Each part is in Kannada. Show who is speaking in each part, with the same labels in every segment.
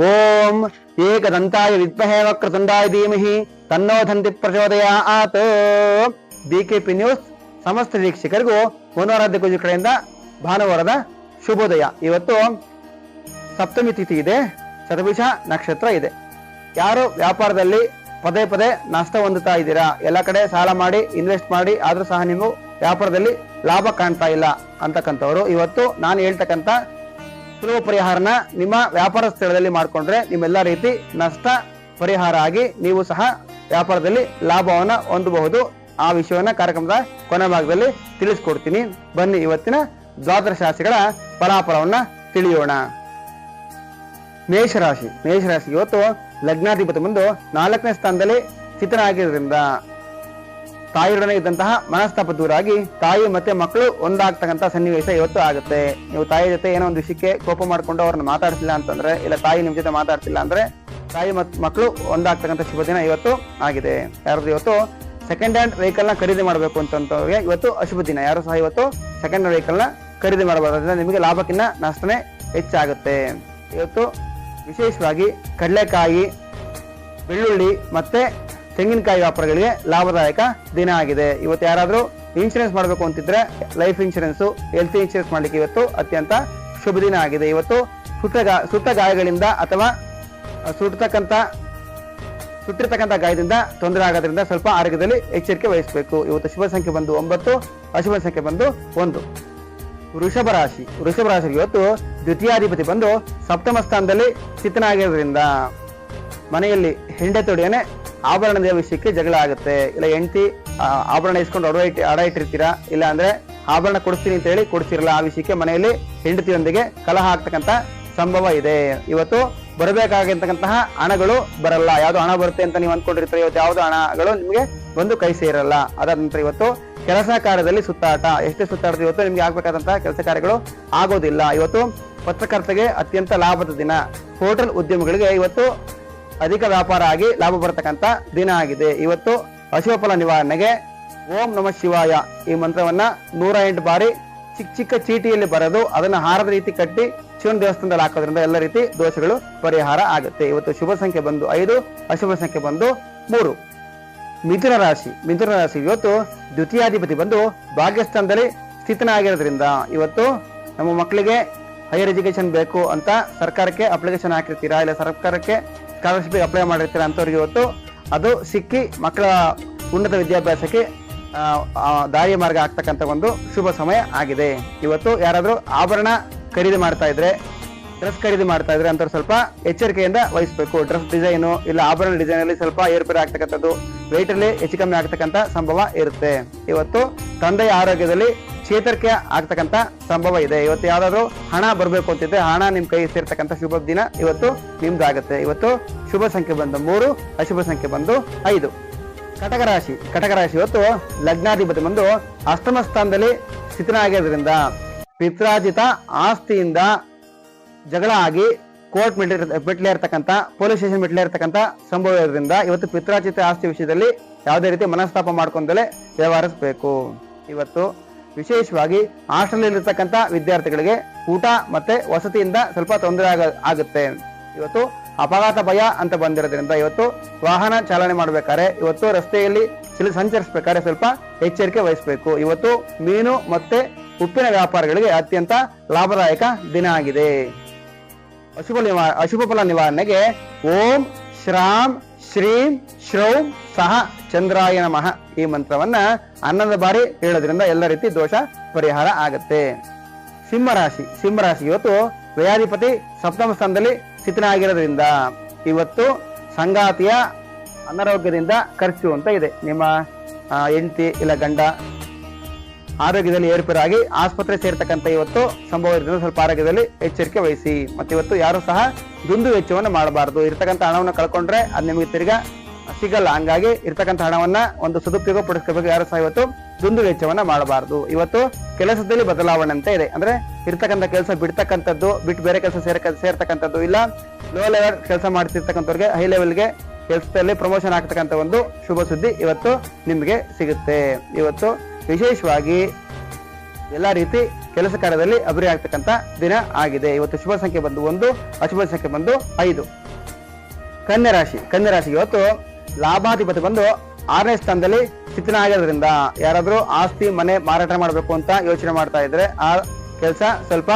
Speaker 1: ಓಂ ಏಕದಂತಾಯ ವಿದ್ಮಹೇ ವಕ್ರತುಂಡಾಯ ಧೀಮಹಿ ತನ್ನೋ ದಂತಿ ಕೆ ಪಿ ನ್ಯೂಸ್ ಸಮಸ್ತ ವೀಕ್ಷಕರಿಗೂ ಮನೋರಾಧ್ಯ ಗುಜು ಕಡೆಯಿಂದ ಭಾನುವಾರದ ಶುಭೋದಯ. ಇವತ್ತು ಸಪ್ತಮಿ ತಿಥಿ ಇದೆ ಚತುಭುಷ ನಕ್ಷತ್ರ ಇದೆ. ಯಾರು ವ್ಯಾಪಾರದಲ್ಲಿ ಪದೇ ಪದೇ ನಷ್ಟ ಹೊಂದುತ್ತಾ ಇದ್ದೀರಾ? ಎಲ್ಲ ಕಡೆ ಸಾಲ ಮಾಡಿ ಇನ್ವೆಸ್ಟ್ ಮಾಡಿ, ಆದರೂ ಸಹ ನೀವು ವ್ಯಾಪಾರದಲ್ಲಿ ಲಾಭ ಕಾಣ್ತಾ ಇಲ್ಲ ಅಂತಕ್ಕಂಥವ್ರು. ಇವತ್ತು ನಾನು ಹೇಳ್ತಕ್ಕಂಥ ಸುಲಭ ಪರಿಹಾರನ ನಿಮ್ಮ ವ್ಯಾಪಾರ ಸ್ಥಳದಲ್ಲಿ ಮಾಡಿಕೊಂಡ್ರೆ ನಿಮ್ಮೆಲ್ಲ ರೀತಿ ನಷ್ಟ ಪರಿಹಾರ ಆಗಿ ನೀವು ಸಹ ವ್ಯಾಪಾರದಲ್ಲಿ ಲಾಭವನ್ನು ಹೊಂದಬಹುದು. ಆ ವಿಷಯವನ್ನ ಕಾರ್ಯಕ್ರಮದ ಕೊನೆ ಭಾಗದಲ್ಲಿ ತಿಳಿಸ್ಕೊಡ್ತೀನಿ. ಬನ್ನಿ ಇವತ್ತಿನ ದ್ವಾದಶ ರಾಶಿಗಳ ಫಲಾಫಲವನ್ನ ತಿಳಿಯೋಣ. ಮೇಷರಾಶಿ. ಮೇಷರಾಶಿ ಇವತ್ತು ಲಗ್ನಾಧಿಪತಿ ಬಂದು ನಾಲ್ಕನೇ ಸ್ಥಾನದಲ್ಲಿ ಸ್ಥಿತನಾಗಿರೋದ್ರಿಂದ ತಾಯಿಯೊಡನೆ ಇದ್ದಂತಹ ಮನಸ್ತಾಪ ದೂರ ಆಗಿ ತಾಯಿ ಮತ್ತೆ ಮಕ್ಕಳು ಒಂದಾಗ್ತಕ್ಕಂಥ ಸನ್ನಿವೇಶ ಇವತ್ತು ಆಗುತ್ತೆ. ನೀವು ತಾಯಿ ಜೊತೆ ಏನೋ ಒಂದು ವಿಷಯಕ್ಕೆ ಕೋಪ ಮಾಡಿಕೊಂಡು ಅವ್ರನ್ನ ಮಾತಾಡ್ತಿಲ್ಲ ಅಂತಂದ್ರೆ, ಇಲ್ಲ ತಾಯಿ ನಿಮ್ ಜೊತೆ ಮಾತಾಡ್ತಿಲ್ಲ ಅಂದ್ರೆ ತಾಯಿ ಮತ್ತು ಮಕ್ಕಳು ಒಂದಾಗ್ತಕ್ಕಂಥ ಶುಭ ದಿನ ಇವತ್ತು ಆಗಿದೆ. ಯಾರಾದ್ರೂ ಇವತ್ತು ಸೆಕೆಂಡ್ ಹ್ಯಾಂಡ್ ವೆಹಿಕಲ್ನ ಖರೀದಿ ಮಾಡಬೇಕು ಅಂತವ್ರಿಗೆ ಇವತ್ತು ಅಶುಭ ದಿನ. ಯಾರು ಸಹ ಇವತ್ತು ಸೆಕೆಂಡ್ ಹ್ಯಾಂಡ್ ವೆಹಿಕಲ್ನ ಖರೀದಿ ಮಾಡಬಾರ್ದು ನಿಮಗೆ ಲಾಭಕ್ಕಿಂತ ನಷ್ಟನೇ ಹೆಚ್ಚಾಗುತ್ತೆ. ಇವತ್ತು ವಿಶೇಷವಾಗಿ ಕಡಲೆಕಾಯಿ, ಬೆಳ್ಳುಳ್ಳಿ ಮತ್ತೆ ತೆಂಗಿನಕಾಯಿ ವ್ಯಾಪಾರಗಳಿಗೆ ಲಾಭದಾಯಕ ದಿನ ಆಗಿದೆ. ಇವತ್ತು ಯಾರಾದರೂ ಇನ್ಶೂರೆನ್ಸ್ ಮಾಡಬೇಕು ಅಂತಿದ್ರೆ ಲೈಫ್ ಇನ್ಶೂರೆನ್ಸ್ ಹೆಲ್ತ್ ಇನ್ಶೂರೆನ್ಸ್ ಮಾಡ್ಲಿಕ್ಕೆ ಇವತ್ತು ಅತ್ಯಂತ ಶುಭ ದಿನ ಆಗಿದೆ. ಇವತ್ತು ಸುಟ್ಟ ಗಾ ಸುಟ್ಟ ಗಾಯಗಳಿಂದ ಅಥವಾ ಸುಟ್ಟತಕ್ಕಂಥ ಸುಟ್ಟಿರ್ತಕ್ಕಂಥ ಗಾಯದಿಂದ ತೊಂದರೆ ಆಗೋದ್ರಿಂದ ಸ್ವಲ್ಪ ಆರೋಗ್ಯದಲ್ಲಿ ಎಚ್ಚರಿಕೆ ವಹಿಸಬೇಕು. ಇವತ್ತು ಶುಭ ಸಂಖ್ಯೆ ಬಂದು ಒಂಬತ್ತು, ಅಶುಭ ಸಂಖ್ಯೆ ಬಂದು ಒಂದು. ವೃಷಭ ರಾಶಿ. ವೃಷಭ ರಾಶಿಗೆ ಇವತ್ತು ದ್ವಿತೀಯಾಧಿಪತಿ ಬಂದು ಸಪ್ತಮ ಸ್ಥಾನದಲ್ಲಿ ಸ್ಥಿತನಾಗಿರೋದ್ರಿಂದ ಮನೆಯಲ್ಲಿ ಹೆಂಡತೊಡೆಯನೆ ಆಭರಣದ ವಿಷಯಕ್ಕೆ ಜಗಳ ಆಗುತ್ತೆ. ಇಲ್ಲ ಹೆಂಡತಿ ಆಭರಣ ಇಸ್ಕೊಂಡು ಅಡ ಇಟ್ಟು ಅಡ ಇಟ್ಟಿರ್ತೀರಾ ಇಲ್ಲ ಅಂದ್ರೆ ಆಭರಣ ಕೊಡಿಸ್ತೀನಿ ಅಂತ ಹೇಳಿ ಕೊಡ್ತಿರಲ್ಲ ಆ ವಿಷಯಕ್ಕೆ ಮನೆಯಲ್ಲಿ ಹೆಂಡತಿಯೊಂದಿಗೆ ಕಲಹ ಆಗ್ತಕ್ಕಂಥ ಸಂಭವ ಇದೆ. ಇವತ್ತು ಬರಬೇಕಾಗಿರ್ತಕ್ಕಂತಹ ಹಣಗಳು ಬರಲ್ಲ. ಯಾವ್ದು ಹಣ ಬರುತ್ತೆ ಅಂತ ನೀವು ಅನ್ಕೊಂಡಿರ್ತೀರ ಇವತ್ತು ಯಾವ್ದು ಹಣಗಳು ನಿಮಗೆ ಬಂದು ಕೈ ಸೇರಲ್ಲ. ಅದಾದ ನಂತರ ಇವತ್ತು ಕೆಲಸ ಕಾರ್ಯದಲ್ಲಿ ಸುತ್ತಾಟ. ಎಷ್ಟೇ ಸುತ್ತಾಡ್ತೀವಿ ಇವತ್ತು ನಿಮ್ಗೆ ಆಗ್ಬೇಕಾದಂತಹ ಕೆಲಸ ಕಾರ್ಯಗಳು ಆಗೋದಿಲ್ಲ. ಇವತ್ತು ಪತ್ರಕರ್ತರಿಗೆ ಅತ್ಯಂತ ಲಾಭದ ದಿನ. ಹೋಟೆಲ್ ಉದ್ಯಮಿಗಳಿಗೆ ಇವತ್ತು ಅಧಿಕ ವ್ಯಾಪಾರ ಆಗಿ ಲಾಭ ಬರತಕ್ಕಂತ ದಿನ ಆಗಿದೆ. ಇವತ್ತು ಅಶೋಫಲ ನಿವಾರಣೆಗೆ ಓಂ ನಮ ಶಿವಾಯ ಈ ಮಂತ್ರವನ್ನ ನೂರ ಎಂಟು ಬಾರಿ ಚಿಕ್ಕ ಚಿಕ್ಕ ಚೀಟಿಯಲ್ಲಿ ಬರೆದು ಅದನ್ನ ಹಾರದ ರೀತಿ ಕಟ್ಟಿ ಶಿವನ ದೇವಸ್ಥಾನದಲ್ಲಿ ಹಾಕೋದ್ರಿಂದ ಎಲ್ಲ ರೀತಿ ದೋಷಗಳು ಪರಿಹಾರ ಆಗುತ್ತೆ. ಇವತ್ತು ಶುಭ ಸಂಖ್ಯೆ ಬಂದು ಐದು, ಅಶುಭ ಸಂಖ್ಯೆ ಬಂದು ಮೂರು. ಮಿಥುನ ರಾಶಿ ಮಿಥುನ ರಾಶಿ ಇವತ್ತು ದ್ವಿತೀಯಾಧಿಪತಿ ಬಂದು ಭಾಗ್ಯಸ್ಥಾನದಲ್ಲಿ ಸ್ಥಿತನಾಗಿರೋದ್ರಿಂದ ಇವತ್ತು ನಮ್ಮ ಮಕ್ಕಳಿಗೆ ಹೈಯರ್ ಎಜುಕೇಶನ್ ಬೇಕು ಅಂತ ಸರ್ಕಾರಕ್ಕೆ ಅಪ್ಲಿಕೇಶನ್ ಹಾಕಿರ್ತೀರಾ ಇಲ್ಲ ಸರ್ಕಾರಕ್ಕೆ ಸ್ಕಾಲರ್ಶಿಪ್ ಅಪ್ಲೈ ಮಾಡಿರ್ತೀರ ಅಂತವ್ರಿಗೆ ಇವತ್ತು ಅದು ಸಿಕ್ಕಿ ಮಕ್ಕಳ ಉನ್ನತ ವಿದ್ಯಾಭ್ಯಾಸಕ್ಕೆ ಆ, ಆ, ದಾರಿ ಮಾರ್ಗ ಆಗ್ತಕ್ಕಂಥ ಒಂದು ಶುಭ ಸಮಯ ಆಗಿದೆ. ಇವತ್ತು ಯಾರಾದರೂ ಆಭರಣ ಖರೀದಿ ಮಾಡ್ತಾ ಇದ್ರೆ ಡ್ರೆಸ್ ಖರೀದಿ ಮಾಡ್ತಾ ಇದ್ರೆ ಅಂತ ಸ್ವಲ್ಪ ಎಚ್ಚರಿಕೆಯಿಂದ ವಹಿಸಬೇಕು. ಡ್ರೆಸ್ ಡಿಸೈನು ಇಲ್ಲ ಆಭರಣ ಡಿಸೈನಲ್ಲಿ ಸ್ವಲ್ಪ ಏರ್ಪೇರು ಆಗ್ತಕ್ಕಂಥದ್ದು ವೆಯ್ಟಲ್ಲಿ ಹೆಚ್ಚು ಕಮ್ಮಿ ಆಗ್ತಕ್ಕಂಥ ಸಂಭವ ಇರುತ್ತೆ. ಇವತ್ತು ತಂದೆಯ ಆರೋಗ್ಯದಲ್ಲಿ ಚೇತರಿಕೆ ಆಗ್ತಕ್ಕಂಥ ಸಂಭವ ಇದೆ. ಇವತ್ತು ಯಾವ್ದಾದ್ರು ಹಣ ಬರಬೇಕು ಅಂತಿದ್ರೆ ಹಣ ನಿಮ್ಮ ಕೈ ಸೇರ್ತಕ್ಕಂಥ ಶುಭ ದಿನ ಇವತ್ತು ನಿಮ್ದಾಗುತ್ತೆ. ಇವತ್ತು ಶುಭ ಸಂಖ್ಯೆ ಬಂದು ಮೂರು, ಅಶುಭ ಸಂಖ್ಯೆ ಬಂದು ಐದು. ಕಟಕ ರಾಶಿ ಕಟಕ ರಾಶಿ ಇವತ್ತು ಲಗ್ನಾಧಿಪತಿ ಬಂದು ಅಷ್ಟಮ ಸ್ಥಾನದಲ್ಲಿ ಸ್ಥಿತನಾಗಿರೋದ್ರಿಂದ ಪಿತ್ರಾಜಿತ ಆಸ್ತಿಯಿಂದ ಜಗಳ ಆಗಿ ಕೋರ್ಟ್ ಮೆಟ್ಲೆ ಇರ್ತಕ್ಕಂಥ ಪೊಲೀಸ್ ಸ್ಟೇಷನ್ ಮೆಟ್ಲೆ ಇರ್ತಕ್ಕಂಥ ಸಂಭವ ಇರೋದ್ರಿಂದ ಇವತ್ತು ಪಿತ್ರಾಜಿತ ಆಸ್ತಿ ವಿಷಯದಲ್ಲಿ ಯಾವುದೇ ರೀತಿ ಮನಸ್ತಾಪ ಮಾಡ್ಕೊಂಡಲೇ ವ್ಯವಹರಿಸಬೇಕು. ಇವತ್ತು ವಿಶೇಷವಾಗಿ ಹಾಸ್ಟೆಲ್ ಇರ್ತಕ್ಕಂಥ ವಿದ್ಯಾರ್ಥಿಗಳಿಗೆ ಊಟ ಮತ್ತೆ ವಸತಿಯಿಂದ ಸ್ವಲ್ಪ ತೊಂದರೆ ಆಗ, ಆಗುತ್ತೆ. ಇವತ್ತು ಅಪಘಾತ ಭಯ ಅಂತ ಬಂದಿರೋದ್ರಿಂದ ಇವತ್ತು ವಾಹನ ಚಾಲನೆ ಮಾಡಬೇಕಾದ್ರೆ ಇವತ್ತು ರಸ್ತೆಯಲ್ಲಿ ಸಂಚರಿಸಬೇಕಾದ್ರೆ ಸ್ವಲ್ಪ ಎಚ್ಚರಿಕೆ ವಹಿಸಬೇಕು. ಇವತ್ತು ಮೀನು ಮತ್ತೆ ಉಪ್ಪಿನ ವ್ಯಾಪಾರಿಗಳಿಗೆ ಅತ್ಯಂತ ಲಾಭದಾಯಕ ದಿನ ಆಗಿದೆ. ಅಶುಭ ನಿವಾ, ಅಶುಭ ಫಲ ನಿವಾರಣೆಗೆ ಓಂ ಶ್ರಾಮ್ ಶ್ರೀಂ ಶ್ರೌ ಸಹ ಚಂದ್ರಾಯ ನಮಃ ಈ ಮಂತ್ರವನ್ನ ಹನ್ನೊಂದು ಬಾರಿ ಹೇಳೋದ್ರಿಂದ ಎಲ್ಲ ರೀತಿ ದೋಷ ಪರಿಹಾರ ಆಗುತ್ತೆ. ಸಿಂಹರಾಶಿ ಸಿಂಹರಾಶಿ ಇವತ್ತು ವ್ಯಾಧಿಪತಿ ಸಪ್ತಮ ಸ್ಥಾನದಲ್ಲಿ ಸ್ಥಿತನಾಗಿರೋದ್ರಿಂದ ಇವತ್ತು ಸಂಗಾತಿಯ ಅನಾರೋಗ್ಯದಿಂದ ಖರ್ಚು ಅಂತ ಇದೆ. ನಿಮ್ಮ ಹೆಂಡತಿ ಇಲ್ಲ ಗಂಡ ಆರೋಗ್ಯದಲ್ಲಿ ಏರ್ಪೇರಾಗಿ ಆಸ್ಪತ್ರೆ ಸೇರ್ತಕ್ಕಂಥ ಇವತ್ತು ಸಂಭವ ಇರೋದ್ರಿಂದ ಸ್ವಲ್ಪ ಆರೋಗ್ಯದಲ್ಲಿ ಎಚ್ಚರಿಕೆ ವಹಿಸಿ. ಮತ್ತೆ ಇವತ್ತು ಯಾರು ಸಹ ದುಂದು ವೆಚ್ಚವನ್ನು ಮಾಡಬಾರದು. ಇರ್ತಕ್ಕಂಥ ಹಣವನ್ನು ಕಳ್ಕೊಂಡ್ರೆ ಅದು ನಿಮಗೆ ತಿರ್ಗಾ ಸಿಗಲ್ಲ. ಹಂಗಾಗಿ ಇರ್ತಕ್ಕಂಥ ಹಣವನ್ನ ಒಂದು ಸದುಪಯೋಗ ಪಡಿಸ್ಕೋಬೇಕು ಯಾರು ಸಹ ಇವತ್ತು ದುಂದು ವೆಚ್ಚವನ್ನ ಮಾಡಬಾರದು. ಇವತ್ತು ಕೆಲಸದಲ್ಲಿ ಬದಲಾವಣೆ ಅಂತ ಇದೆ. ಅಂದ್ರೆ ಇರ್ತಕ್ಕಂಥ ಕೆಲಸ ಬಿಡ್ತಕ್ಕಂಥದ್ದು, ಬಿಟ್ಟು ಬೇರೆ ಕೆಲಸ ಸೇರ್ಕ, ಸೇರ್ತಕ್ಕಂಥದ್ದು ಇಲ್ಲ. ಲೋ ಲೆವೆಲ್ ಕೆಲಸ ಮಾಡ್ತಿರ್ತಕ್ಕಂಥವ್ರಿಗೆ ಹೈ ಲೆವೆಲ್ಗೆ ಕೆಲಸದಲ್ಲಿ ಪ್ರಮೋಷನ್ ಆಗ್ತಕ್ಕಂಥ ಒಂದು ಶುಭ ಸುದ್ದಿ ಇವತ್ತು ನಿಮಗೆ ಸಿಗುತ್ತೆ. ಇವತ್ತು ವಿಶೇಷವಾಗಿ ಎಲ್ಲ ರೀತಿ ಕೆಲಸ ಕಾರ್ಯದಲ್ಲಿ ಅಭಿವೃದ್ಧಿ ಆಗ್ತಕ್ಕಂಥ ದಿನ ಆಗಿದೆ. ಇವತ್ತು ಶುಭ ಸಂಖ್ಯೆ ಬಂದು ಒಂದು, ಅಶುಭ ಸಂಖ್ಯೆ ಬಂದು ಐದು. ಕನ್ಯಾ ರಾಶಿ, ಕನ್ಯಾ ರಾಶಿಗೆ ಇವತ್ತು ಲಾಭಾಧಿಪತಿ ಬಂದು ಆರನೇ ಸ್ಥಾನದಲ್ಲಿ ಸ್ಥಿತಿನ ಆಗಿರೋದ್ರಿಂದ ಯಾರಾದ್ರೂ ಆಸ್ತಿ, ಮನೆ ಮಾರಾಟ ಮಾಡಬೇಕು ಅಂತ ಯೋಚನೆ ಮಾಡ್ತಾ ಇದ್ರೆ ಆ ಕೆಲಸ ಸ್ವಲ್ಪ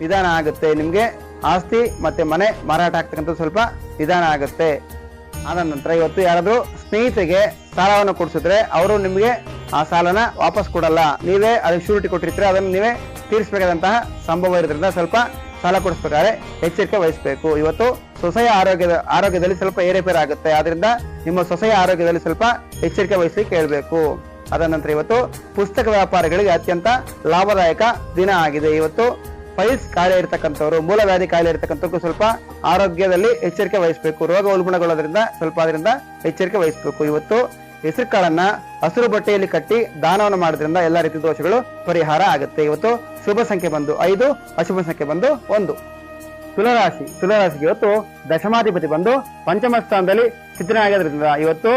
Speaker 1: ನಿಧಾನ ಆಗುತ್ತೆ. ನಿಮಗೆ ಆಸ್ತಿ ಮತ್ತೆ ಮನೆ ಮಾರಾಟ ಆಗ್ತಕ್ಕಂಥ ಸ್ವಲ್ಪ ನಿಧಾನ ಆಗುತ್ತೆ. ಆದ ನಂತರ ಇವತ್ತು ಯಾರಾದರೂ ಸ್ನೇಹಿತರಿಗೆ ಸಾಲವನ್ನು ಕೊಡಿಸಿದ್ರೆ ಅವರು ನಿಮಗೆ ಆ ಸಾಲನ ವಾಪಸ್ ಕೊಡಲ್ಲ. ನೀವೇ ಅದಕ್ಕೆ ಶ್ಯೂರಿಟಿ ಕೊಟ್ಟಿರ್ತೀರ, ಅದನ್ನು ನೀವೇ ತೀರಿಸಬೇಕಾದಂತಹ ಸಂಭವ ಇರೋದ್ರಿಂದ ಸ್ವಲ್ಪ ಸಾಲ ಕೊಡಿಸ್ಬೇಕಾದ್ರೆ ಎಚ್ಚರಿಕೆ ವಹಿಸಬೇಕು. ಇವತ್ತು ಸೊಸೆಯ ಆರೋಗ್ಯದ, ಆರೋಗ್ಯದಲ್ಲಿ ಸ್ವಲ್ಪ ಏರೇಪೇರು ಆಗುತ್ತೆ. ಆದ್ರಿಂದ ನಿಮ್ಮ ಸೊಸೆಯ ಆರೋಗ್ಯದಲ್ಲಿ ಸ್ವಲ್ಪ ಎಚ್ಚರಿಕೆ ವಹಿಸಿ ಕೇಳಬೇಕು. ಅದ ನಂತರ ಇವತ್ತು ಪುಸ್ತಕ ವ್ಯಾಪಾರಿಗಳಿಗೆ ಅತ್ಯಂತ ಲಾಭದಾಯಕ ದಿನ ಆಗಿದೆ. ಇವತ್ತು ಫೈಲ್ಸ್ ಕಾಯಿಲೆ ಮೂಲ ಮೂಲವ್ಯಾಧಿ ಕಾಯಿಲೆ ಇರತಕ್ಕಂಥವ್ರಿಗೂ ಸ್ವಲ್ಪ ಆರೋಗ್ಯದಲ್ಲಿ ಎಚ್ಚರಿಕೆ ವಹಿಸಬೇಕು. ರೋಗ ಉಲ್ಬಣಗೊಳ್ಳೋದ್ರಿಂದ ಸ್ವಲ್ಪ ಅದರಿಂದ ಎಚ್ಚರಿಕೆ ವಹಿಸಬೇಕು. ಇವತ್ತು ಹೆಸರು ಕಾಳನ್ನ ಹಸಿರು ಬಟ್ಟೆಯಲ್ಲಿ ಕಟ್ಟಿ ದಾನವನ್ನು ಮಾಡೋದ್ರಿಂದ ಎಲ್ಲಾ ರೀತಿ ದೋಷಗಳು ಪರಿಹಾರ ಆಗುತ್ತೆ. ಇವತ್ತು ಶುಭ ಸಂಖ್ಯೆ ಬಂದು ಐದು, ಅಶುಭ ಸಂಖ್ಯೆ ಬಂದು ಒಂದು. ತುಲರಾಶಿ, ತುಲರಾಶಿಗೆ ಇವತ್ತು ದಶಮಾಧಿಪತಿ ಬಂದು ಪಂಚಮ ಸ್ಥಾನದಲ್ಲಿ ಚಿತ್ರನಾಗಿರೋದ್ರಿಂದ ಇವತ್ತು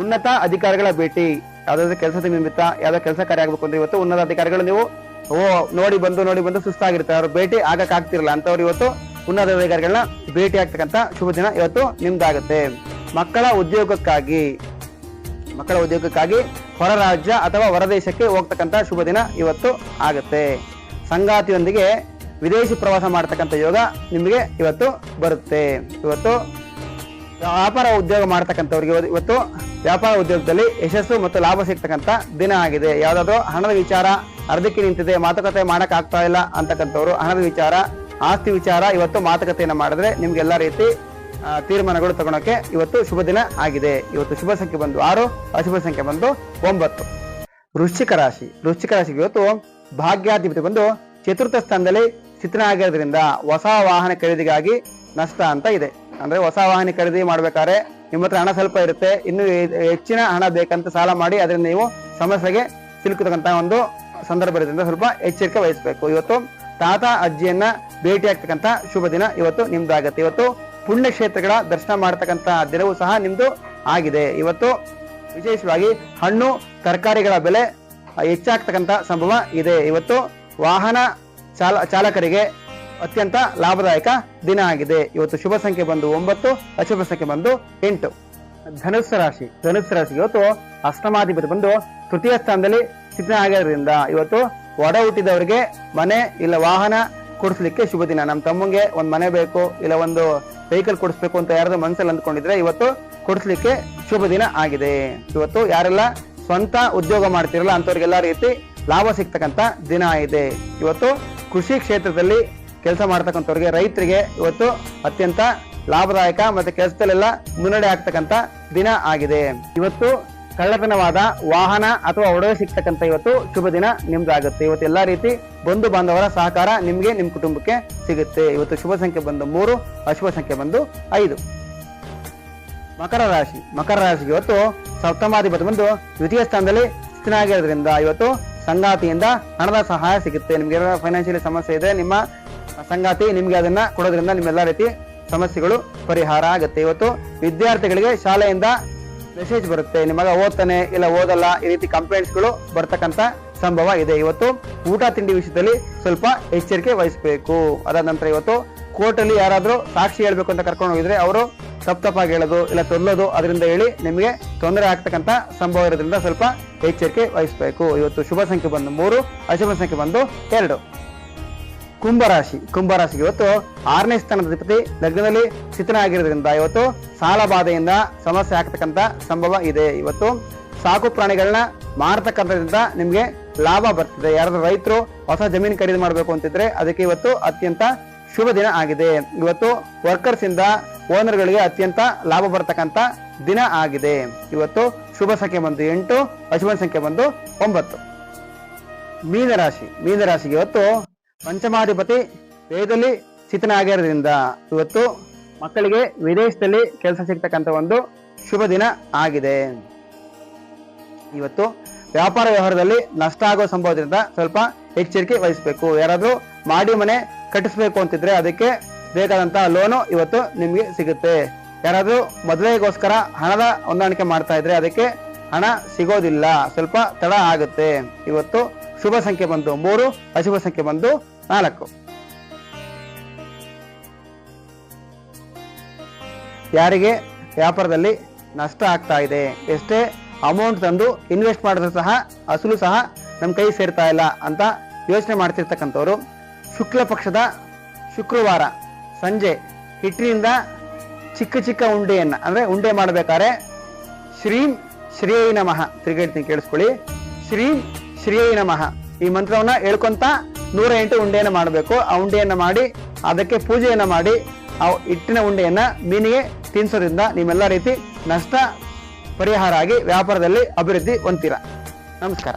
Speaker 1: ಉನ್ನತ ಅಧಿಕಾರಿಗಳ ಭೇಟಿ. ಯಾವ್ದಾದ್ರು ಕೆಲಸದ ನಿಮಿತ್ತ, ಯಾವ್ದೋ ಕೆಲಸ ಕಾರ್ಯ ಆಗ್ಬೇಕು ಅಂದ್ರೆ ಇವತ್ತು ಉನ್ನತ ಅಧಿಕಾರಿಗಳು ನೀವು, ಓ, ನೋಡಿ ಬಂದು ನೋಡಿ ಬಂದು ಸುಸ್ತಾಗಿರ್ತಾರೆ. ಅವ್ರ ಭೇಟಿ ಆಗಕ್ಕೆ ಆಗ್ತಿರಲ್ಲ. ಅಂತವ್ರು ಇವತ್ತು ಉನ್ನತ ಅಧಿಕಾರಿಗಳನ್ನ ಭೇಟಿ ಆಗ್ತಕ್ಕಂಥ ಶುಭ ದಿನ ಇವತ್ತು ನಿಮ್ದಾಗುತ್ತೆ. ಮಕ್ಕಳ ಉದ್ಯೋಗಕ್ಕಾಗಿ. ಮಕ್ಕಳ ಉದ್ಯೋಗಕ್ಕಾಗಿ ಹೊರ ರಾಜ್ಯ ಅಥವಾ ಹೊರದೇಶಕ್ಕೆ ಹೋಗ್ತಕ್ಕಂಥ ಶುಭ ದಿನ ಇವತ್ತು ಆಗುತ್ತೆ. ಸಂಗಾತಿಯೊಂದಿಗೆ ವಿದೇಶಿ ಪ್ರವಾಸ ಮಾಡ್ತಕ್ಕಂಥ ಯೋಗ ನಿಮಗೆ ಇವತ್ತು ಬರುತ್ತೆ. ಇವತ್ತು ವ್ಯಾಪಾರ ಉದ್ಯೋಗ ಮಾಡ್ತಕ್ಕಂಥವ್ರಿಗೆ ಇವತ್ತು- ವ್ಯಾಪಾರ ಉದ್ಯೋಗದಲ್ಲಿ ಯಶಸ್ಸು ಮತ್ತು ಲಾಭ ಸಿಗ್ತಕ್ಕಂಥ ದಿನ ಆಗಿದೆ. ಯಾವುದಾದ್ರೂ ಹಣದ ವಿಚಾರ, ಅರ್ಧಕ್ಕೆ ನಿಂತಿದೆ, ಮಾತುಕತೆ ಮಾಡೋಕ್ಕಾಗ್ತಾ ಇಲ್ಲ ಅಂತಕ್ಕಂಥವ್ರು ಹಣದ ವಿಚಾರ, ಆಸ್ತಿ ವಿಚಾರ ಇವತ್ತು ಮಾತುಕತೆಯನ್ನು ಮಾಡಿದ್ರೆ ನಿಮ್ಗೆಲ್ಲ ರೀತಿ ತೀರ್ಮಾನಗಳು ತಗೊಳಕ್ಕೆ ಇವತ್ತು ಶುಭ ದಿನ ಆಗಿದೆ. ಇವತ್ತು ಶುಭ ಸಂಖ್ಯೆ ಬಂದು ಆರು, ಅಶುಭ ಸಂಖ್ಯೆ ಬಂದು ಒಂಬತ್ತು. ವೃಶ್ಚಿಕ ರಾಶಿ. ವೃಶ್ಚಿಕ ರಾಶಿಗೆ ಇವತ್ತು ಭಾಗ್ಯಾಧಿಪತಿ ಬಂದು ಚತುರ್ಥ ಸ್ಥಾನದಲ್ಲಿ ಸ್ಥಿತನ ಆಗಿರೋದ್ರಿಂದ ಹೊಸ ವಾಹನ ಖರೀದಿಗಾಗಿ ನಷ್ಟ ಅಂತ ಇದೆ. ಅಂದ್ರೆ ಹೊಸ ವಾಹನ ಖರೀದಿ ಮಾಡ್ಬೇಕಾದ್ರೆ ನಿಮ್ಮ ಹತ್ರ ಹಣ ಸ್ವಲ್ಪ ಇರುತ್ತೆ. ಇನ್ನು ಹೆಚ್ಚಿನ ಹಣ ಬೇಕಂತ ಸಾಲ ಮಾಡಿ ಅದರಿಂದ ನೀವು ಸಮಸ್ಯೆಗೆ ಸಿಲುಕತಕ್ಕಂತ ಒಂದು ಸಂದರ್ಭ ಇರೋದ್ರಿಂದ ಸ್ವಲ್ಪ ಎಚ್ಚರಿಕೆ ವಹಿಸಬೇಕು. ಇವತ್ತು ತಾತ, ಅಜ್ಜಿಯನ್ನ ಭೇಟಿ ಆಗ್ತಕ್ಕಂತ ಶುಭ ದಿನ ಇವತ್ತು ನಿಮ್ದಾಗತ್ತೆ. ಇವತ್ತು ಪುಣ್ಯಕ್ಷೇತ್ರಗಳ ದರ್ಶನ ಮಾಡ್ತಕ್ಕಂಥ ದಿನವೂ ಸಹ ನಿಮ್ದು ಆಗಿದೆ. ಇವತ್ತು ವಿಶೇಷವಾಗಿ ಹಣ್ಣು, ತರಕಾರಿಗಳ ಬೆಲೆ ಹೆಚ್ಚಾಗ್ತಕ್ಕಂಥ ಸಂಭವ ಇದೆ. ಇವತ್ತು ವಾಹನ ಚಾಲ, ಚಾಲಕರಿಗೆ ಅತ್ಯಂತ ಲಾಭದಾಯಕ ದಿನ ಆಗಿದೆ. ಇವತ್ತು ಶುಭ ಸಂಖ್ಯೆ ಬಂದು ಒಂಬತ್ತು, ಅಶುಭ ಸಂಖ್ಯೆ ಬಂದು ಎಂಟು. ಧನುಸ್ಸು ರಾಶಿ ಧನುಸ್ಸು ರಾಶಿ. ಇವತ್ತು ಅಷ್ಟಮಾಧಿಪತಿ ಬಂದು ತೃತೀಯ ಸ್ಥಾನದಲ್ಲಿ ಸ್ಥಿತಿ ಆಗಿರೋದ್ರಿಂದ ಇವತ್ತು ಒಡ ಹುಟ್ಟಿದವರಿಗೆ ಮನೆ ಇಲ್ಲ ವಾಹನ ಕೊಡಿಸ್ಲಿಕ್ಕೆ ಶುಭ ದಿನ. ನಮ್ಮ ತಮ್ಮಂಗೆ ಒಂದು ಮನೆ ಬೇಕು, ಇಲ್ಲ ಒಂದು ವೆಹಿಕಲ್ ಕೊಡಿಸ್ಬೇಕು ಅಂತ ಯಾರಾದ್ರೂ ಮನಸ್ಸಲ್ಲಿ ಅಂದ್ಕೊಂಡಿದ್ರೆ ಇವತ್ತು ಕೊಡಿಸ್ಲಿಕ್ಕೆ ಶುಭ ದಿನ ಆಗಿದೆ. ಇವತ್ತು ಯಾರೆಲ್ಲ ಸ್ವಂತ ಉದ್ಯೋಗ ಮಾಡ್ತಿರಲ್ಲ ಅಂತವ್ರಿಗೆಲ್ಲ ರೀತಿ ಲಾಭ ಸಿಗ್ತಕ್ಕಂತ ದಿನ ಇದೆ. ಇವತ್ತು ಕೃಷಿ ಕ್ಷೇತ್ರದಲ್ಲಿ ಕೆಲಸ ಮಾಡ್ತಕ್ಕಂಥವ್ರಿಗೆ, ರೈತರಿಗೆ ಇವತ್ತು ಅತ್ಯಂತ ಲಾಭದಾಯಕ ಮತ್ತೆ ಕೆಲಸದಲ್ಲೆಲ್ಲ ಮುನ್ನಡೆ ಆಗ್ತಕ್ಕಂಥ ದಿನ ಆಗಿದೆ. ಇವತ್ತು ಕಳ್ಳತನವಾದ ವಾಹನ ಅಥವಾ ಒಡವೆ ಸಿಗ್ತಕ್ಕಂಥ ಇವತ್ತು ಶುಭ ದಿನ ನಿಮ್ದಾಗುತ್ತೆ. ಇವತ್ತು ಎಲ್ಲಾ ರೀತಿ ಬಂಧು ಬಾಂಧವರ ಸಹಕಾರ ನಿಮಗೆ ನಿಮ್ಮ ಕುಟುಂಬಕ್ಕೆ ಸಿಗುತ್ತೆ. ಇವತ್ತು ಶುಭ ಸಂಖ್ಯೆ ಬಂದು ಮೂರು, ಅಶುಭ ಸಂಖ್ಯೆ ಬಂದು ಐದು. ಮಕರ ರಾಶಿ, ಮಕರ ರಾಶಿಗೆ ಇವತ್ತು ಸಪ್ತಮಾಧಿಪತಿ ಬಂದು ದ್ವಿತೀಯ ಸ್ಥಾನದಲ್ಲಿ ಸ್ಥಿತನಾಗಿರೋದ್ರಿಂದ ಇವತ್ತು ಸಂಗಾತಿಯಿಂದ ಹಣದ ಸಹಾಯ ಸಿಗುತ್ತೆ. ನಿಮ್ಗೆ ಫೈನಾನ್ಷಿಯಲಿ ಸಮಸ್ಯೆ ಇದೆ ನಿಮ್ಮ ಸಂಗಾತಿ ನಿಮ್ಗೆ ಅದನ್ನ ಕೊಡೋದ್ರಿಂದ ನಿಮ್ಮೆಲ್ಲ ರೀತಿ ಸಮಸ್ಯೆಗಳು ಪರಿಹಾರ ಆಗುತ್ತೆ. ಇವತ್ತು ವಿದ್ಯಾರ್ಥಿಗಳಿಗೆ ಶಾಲೆಯಿಂದ ಮೆಸೇಜ್ ಬರುತ್ತೆ. ನಿಮಗ ಓದ್ತಾನೆ ಇಲ್ಲ ಓದಲ್ಲ, ಈ ರೀತಿ ಕಂಪ್ಲೇಂಟ್ಸ್ಗಳು ಬರ್ತಕ್ಕಂತ ಸಂಭವ ಇದೆ. ಇವತ್ತು ಊಟ ತಿಂಡಿ ವಿಷಯದಲ್ಲಿ ಸ್ವಲ್ಪ ಎಚ್ಚರಿಕೆ ವಹಿಸಬೇಕು. ಅದಾದ ನಂತರ ಇವತ್ತು ಕೋರ್ಟಲ್ಲಿ ಯಾರಾದ್ರೂ ಸಾಕ್ಷಿ ಹೇಳ್ಬೇಕು ಅಂತ ಕರ್ಕೊಂಡು ಹೋಗಿದ್ರೆ ಅವರು ತಪ್ಪು ತಪ್ಪಾಗಿ ಹೇಳೋದು ಇಲ್ಲ ತೊಲ್ಲೋದು ಅದರಿಂದ ಹೇಳಿ ನಿಮಗೆ ತೊಂದರೆ ಆಗ್ತಕ್ಕಂತ ಸಂಭವ ಇರೋದ್ರಿಂದ ಸ್ವಲ್ಪ ಎಚ್ಚರಿಕೆ ವಹಿಸಬೇಕು. ಇವತ್ತು ಶುಭ ಸಂಖ್ಯೆ ಬಂದು ಮೂರು, ಅಶುಭ ಸಂಖ್ಯೆ ಬಂದು ಎರಡು. ಕುಂಭರಾಶಿ, ಕುಂಭರಾಶಿಗೆ ಇವತ್ತು ಆರನೇ ಸ್ಥಾನದ ಅಧಿಪತಿ ಲಗ್ನದಲ್ಲಿ ಸ್ಥಿತನಾಗಿರೋದ್ರಿಂದ ಇವತ್ತು ಸಾಲ ಬಾಧೆಯಿಂದ ಸಮಸ್ಯೆ ಆಗ್ತಕ್ಕಂಥ ಸಂಭವ ಇದೆ. ಇವತ್ತು ಸಾಕು ಪ್ರಾಣಿಗಳನ್ನ ಮಾರತಕ್ಕಂಥದ್ರಿಂದ ನಿಮ್ಗೆ ಲಾಭ ಬರ್ತದೆ. ಯಾರಾದ್ರೂ ರೈತರು ಹೊಸ ಜಮೀನು ಖರೀದಿ ಮಾಡಬೇಕು ಅಂತಿದ್ರೆ ಅದಕ್ಕೆ ಇವತ್ತು ಅತ್ಯಂತ ಶುಭ ದಿನ ಆಗಿದೆ. ಇವತ್ತು ವರ್ಕರ್ಸ್ ಇಂದ ಓನರ್ಗಳಿಗೆ ಅತ್ಯಂತ ಲಾಭ ಬರ್ತಕ್ಕಂತ ದಿನ ಆಗಿದೆ. ಇವತ್ತು ಶುಭ ಸಂಖ್ಯೆ ಬಂದು ಎಂಟು, ಅಶುಭ ಸಂಖ್ಯೆ ಬಂದು ಒಂಬತ್ತು. ಮೀನರಾಶಿ, ಮೀನರಾಶಿಗೆ ಇವತ್ತು ಪಂಚಮಾಧಿಪತಿ ವೇದದಲ್ಲಿ ಸ್ಥಿತನ ಆಗಿರೋದ್ರಿಂದ ಇವತ್ತು ಮಕ್ಕಳಿಗೆ ವಿದೇಶದಲ್ಲಿ ಕೆಲಸ ಸಿಗ್ತಕ್ಕಂಥ ಒಂದು ಶುಭ ದಿನ ಆಗಿದೆ. ಇವತ್ತು ವ್ಯಾಪಾರ ವ್ಯವಹಾರದಲ್ಲಿ ನಷ್ಟ ಆಗೋ ಸಂಭವದಿಂದ ಸ್ವಲ್ಪ ಎಚ್ಚರಿಕೆ ವಹಿಸಬೇಕು. ಯಾರಾದರೂ ಮಾಡಿ ಮನೆ ಕಟ್ಟಿಸ್ಬೇಕು ಅಂತಿದ್ರೆ ಅದಕ್ಕೆ ಬೇಕಾದಂತಹ ಲೋನು ಇವತ್ತು ನಿಮಗೆ ಸಿಗುತ್ತೆ. ಯಾರಾದರೂ ಮದುವೆಗೋಸ್ಕರ ಹಣದ ಹೊಂದಾಣಿಕೆ ಮಾಡ್ತಾ ಇದ್ರೆ ಅದಕ್ಕೆ ಹಣ ಸಿಗೋದಿಲ್ಲ. ಸ್ವಲ್ಪ ತಡ ಆಗುತ್ತೆ. ಇವತ್ತು ಶುಭ ಸಂಖ್ಯೆ ಬಂದು ಮೂರು, ಅಶುಭ ಸಂಖ್ಯೆ ಬಂದು ನಾಲ್ಕು. ಯಾರಿಗೆ ವ್ಯಾಪಾರದಲ್ಲಿ ನಷ್ಟ ಆಗ್ತಾ ಇದೆ? ಎಷ್ಟೇ ಅಮೌಂಟ್ ತಂದು ಇನ್ವೆಸ್ಟ್ ಮಾಡಿದ್ರು ಸಹ ಅಸಲು ಸಹ ನಮ್ಮ ಕೈ ಸೇರ್ತಾ ಇಲ್ಲ ಅಂತ ಯೋಚನೆ ಮಾಡ್ತಿರ್ತಕ್ಕಂಥವ್ರು, ಶುಕ್ಲ ಪಕ್ಷದ ಶುಕ್ರವಾರ ಸಂಜೆ ಹಿಟ್ಟಿನಿಂದ ಚಿಕ್ಕ ಚಿಕ್ಕ ಉಂಡೆಯನ್ನ, ಅಂದ್ರೆ ಉಂಡೆ ಮಾಡಬೇಕಾದ್ರೆ ಶ್ರೀಂ ಶ್ರೇಯ ನಮಃ. ತಿರುಗೇಳ್ತೀನಿ ಕೇಳಿಸ್ಕೊಳ್ಳಿ. ಶ್ರೀಂ ಶ್ರೇಯ ನಮಃ. ಈ ಮಂತ್ರವನ್ನ ಹೇಳ್ಕೊಂತ ನೂರ ಎಂಟು ಉಂಡೆಯನ್ನು ಮಾಡಬೇಕು. ಆ ಉಂಡೆಯನ್ನು ಮಾಡಿ, ಅದಕ್ಕೆ ಪೂಜೆಯನ್ನ ಮಾಡಿ, ಆ ಹಿಟ್ಟಿನ ಉಂಡೆಯನ್ನ ಮೀನಿಗೆ ತಿನ್ನಿಸೋದ್ರಿಂದ ನಿಮ್ಮೆಲ್ಲ ರೀತಿ ನಷ್ಟ ಪರಿಹಾರ ಆಗಿ ವ್ಯಾಪಾರದಲ್ಲಿ ಅಭಿವೃದ್ಧಿ ಹೊಂದ್ತೀರಾ. ನಮಸ್ಕಾರ.